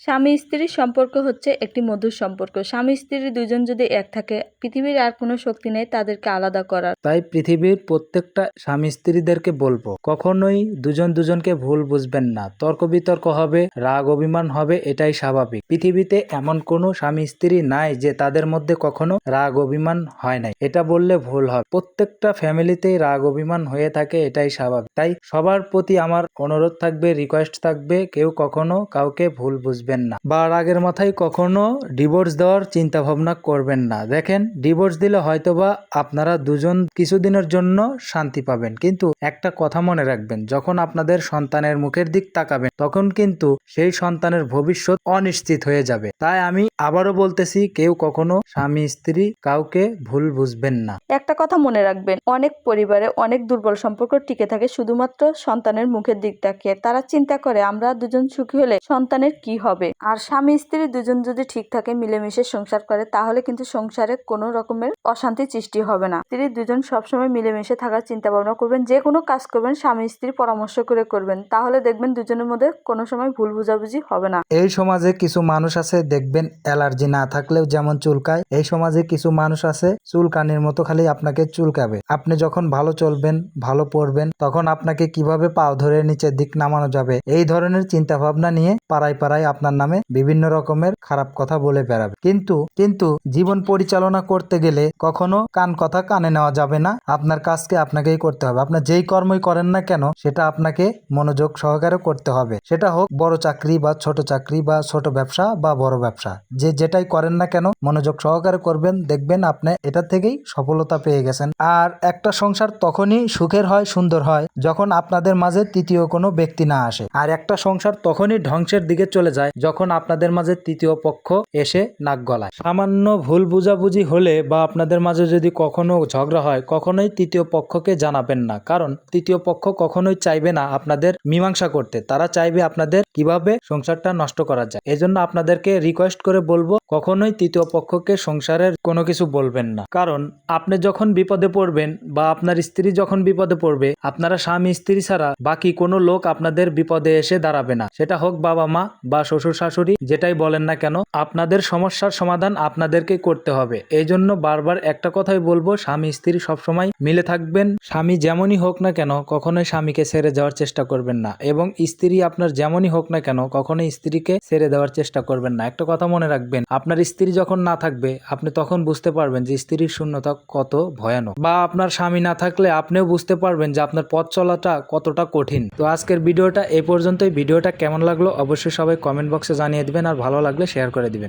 স্বামী স্ত্রীর সম্পর্ক হচ্ছে একটি মধুর সম্পর্ক। স্বামী স্ত্রী দুজন যদি এক থাকে, পৃথিবীর আর কোনো শক্তি নেই তাদেরকে আলাদা করার। তাই পৃথিবীর প্রত্যেকটা স্বামী স্ত্রীদেরকে বলব, কখনোই দুজন দুজনকে ভুল বুঝবেন না। তর্ক বিতর্ক হবে, রাগ অভিমান হবে, এটাই স্বাভাবিক। পৃথিবীতে এমন কোনো স্বামী স্ত্রী নাই যে তাদের মধ্যে কখনো রাগ অভিমান হয় নাই। এটা বললে ভুল হবে। প্রত্যেকটা ফ্যামিলিতেই রাগ অভিমান হয়ে থাকে, এটাই স্বাভাবিক। তাই সবার প্রতি আমার অনুরোধ থাকবে, রিকোয়েস্ট থাকবে, কেউ কখনো কাউকে ভুল বুঝবেন না বা রাগের মাথায় কখনো ডিভোর্স দেওয়ার চিন্তা ভাবনা করবেন না। দেখেন ডিভোর্স দিলে হয়তোবা আপনারা দুজন কিছুদিনের জন্য শান্তি পাবেন। কিন্তু একটা কথা মনে রাখবেন, যখন আপনাদের সন্তানের মুখের দিক তাকাবেন, তখন কিন্তু সেই সন্তানের ভবিষ্যৎ অনিশ্চিত হয়ে যাবে। তাই আমি আবারও বলতেছি, কেউ কখনো স্বামী, স্ত্রী কাউকে ভুল বুঝবেন না। একটা কথা মনে রাখবেন, অনেক পরিবারে অনেক দুর্বল সম্পর্ক টিকে থাকে শুধুমাত্র সন্তানের মুখের দিক তাকিয়ে। তারা চিন্তা করে, আমরা দুজন সুখী হলে সন্তানের কি হবে? আর স্বামী, স্ত্রী দুজন যদি ঠিক থাকে, মিলেমিশে সংসার করে, তাহলে কিন্তু সংসারে কোনো রকমের অশান্তি সৃষ্টি হবে না। স্ত্রী দুজন সবসময় মিলেমিশে থাকার চিন্তা ভাবনা করবেন, যে কোনো কাজ করবেন, স্বামী, স্ত্রী পরামর্শ করে করবেন, তাহলে দেখবেন দুজনের মধ্যে কোনো সময় ভুল বুঝাবুঝি হবে না। এই সমাজে কিছু মানুষ আছে, দেখবেন অ্যালার্জি না থাকলেও যেমন চুলকায়, এই সমাজে কিছু মানুষ আছে, চুলকানির মতো খালি আপনাকে চুলকাবে। আপনি যখন ভালো চলবেন, ভালো পড়বেন তখন আপনাকে কীভাবে পাও ধরে নিচের দিক নামানো যাবে, এই ধরনের চিন্তা ভাবনা নিয়ে পাড়ায় পাড়ায় আপনার নামে বিভিন্ন রকমের খারাপ কথা বলে বেড়াবে। কিন্তু কিন্তু জীবন পরিচালনা করতে গেলে কখনো কান কথা কানে নেওয়া যাবে না। আপনার কাজকে আপনাকেই করতে হবে। আপনার যেই কর্মই করেন না কেন, সেটা আপনাকে মনোযোগ সহকারে করতে হবে। সেটা হোক বড় চাকরি বা ছোট চাকরি বা ছোট ব্যবসা বা বড় ব্যবসা। যে যেটাই করেন না কেন, মনোযোগ সহকারে করবেন, দেখবেন আপনি এটা থেকেই সফলতা পেয়ে গেছেন। আর একটা সংসার তখনই সুখের হয়, সুন্দর হয়, যখন আপনাদের মাঝে তৃতীয় কোনো ব্যক্তি না আসে। আর একটা সংসার তখনই ধ্বংসের দিকে চলে যায় যখন আপনাদের মাঝে তৃতীয় পক্ষ এসে নাক গলায়। সামান্য ভুল বুঝাবুঝি হলে বা আপনাদের মাঝে যদি কখনো ঝগড়া হয়, কখনোই তৃতীয় পক্ষকে জানাবেন না। কারণ তৃতীয় পক্ষ কখনোই চাইবে না আপনাদের মীমাংসা করতে। তারা চাইবে আপনাদের কীভাবে সংসারটা নষ্ট করা যায়। এজন্য আপনাদেরকে রিকোয়েস্ট করে বলব, কখনোই তৃতীয় পক্ষকে সংসারের কোনো কিছু বলবেন না। কারণ আপনি যখন বিপদে পড়বেন বা আপনার স্ত্রী যখন বিপদে পড়বে, আপনারা স্বামী স্ত্রী ছাড়া বাকি কোনো লোক আপনাদের বিপদে এসে দাঁড়াবে না। সেটা হোক বাবা মা বা শ্বশুর শাশুড়ি যেটাই বলেন না কেন, আপনাদের সমস্যার সমাধান আপনাদেরকে করতে হবে। এই জন্য বারবার একটা কথাই বলব, স্বামী স্ত্রী সবসময় মিলে থাকবেন। স্বামী যেমনই হোক না কেন, কখনোই স্বামীকে ছেড়ে যাওয়ার চেষ্টা করবেন না। এবং স্ত্রী আপনার যেমনই হোক না কেন, কখনোই স্ত্রীকে ছেড়ে দেওয়ার চেষ্টা করবেন না। একটা কথা মনে রাখবেন, আপনার স্ত্রী যখন না থাকবে, আপনি তখন বুঝতে পারবেন যে স্ত্রীর শূন্যতা কত ভয়ানক। বা আপনার স্বামী না থাকলে আপনিও বুঝতে পারবেন যে আপনার পথ চলাটা কতটা কঠিন। তো আজকের ভিডিওটা এ পর্যন্তই। ভিডিওটা কেমন লাগল অবশ্যই সবাই কমেন্ট বক্সে জানিয়ে দিবেন আর ভালো লাগলে শেয়ার করে দিবেন।